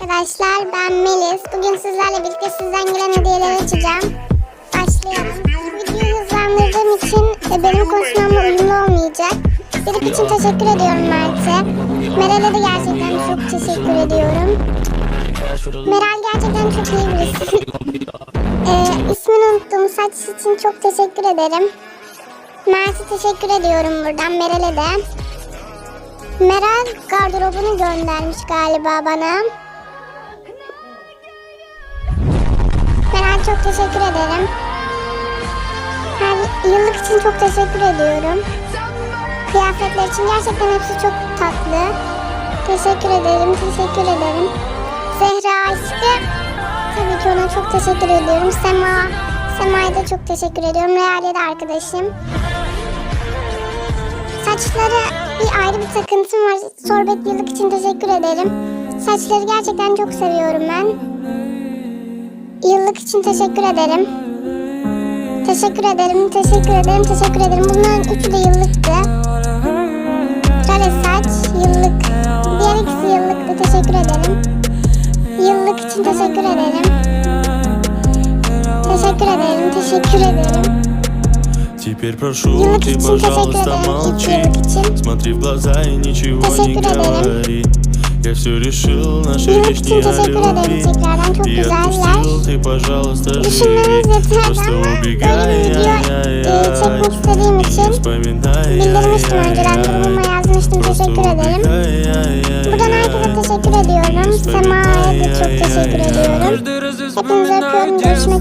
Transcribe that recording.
Arkadaşlar ben Melis. Bugün sizlerle birlikte sizden gelen hediyeleri açacağım. Başlayalım. Videoyu hızlandırdığım için benim konuşmamla uyumlu olmayacak. Dilip için teşekkür ediyorum Mert'e. Meral'e de gerçekten çok teşekkür ediyorum. Meral gerçekten çok iyi birisi. ee, ismini unuttum. Saç için çok teşekkür ederim. Mert'e teşekkür ediyorum buradan. Meral'e de. Meral gardırobunu göndermiş galiba bana. Meral çok teşekkür ederim. Her yıllık için çok teşekkür ediyorum. Kıyafetler için gerçekten hepsi çok tatlı. Teşekkür ederim, teşekkür ederim. Zehra işte tabii ki ona çok teşekkür ediyorum. Sema, Sema'ya da çok teşekkür ediyorum. Real'e de arkadaşım. Saçları bir ayrı bir takıntım var. Sorbet yıllık için teşekkür ederim. Saçları gerçekten çok seviyorum ben. Yıllık için teşekkür ederim. Teşekkür ederim, teşekkür ederim, teşekkür ederim. Bunların üçü de yıllıktı. Rale saç, yıllık. Diğer ikisi yıllıktı, teşekkür ederim. Yıllık için teşekkür ederim. Teşekkür ederim, teşekkür ederim. Теперь прошу, ты, пожалуйста, молчи. Смотри в глаза и ничего не говори. Я все решил, наши вещи не о любви. И отпустил, ты, пожалуйста, живи. Просто убегай, ай-яй-яй. И не вспоминай, ай-яй-яй. Просто убегай, ай-яй-яй Каждый раз я вспоминаю детство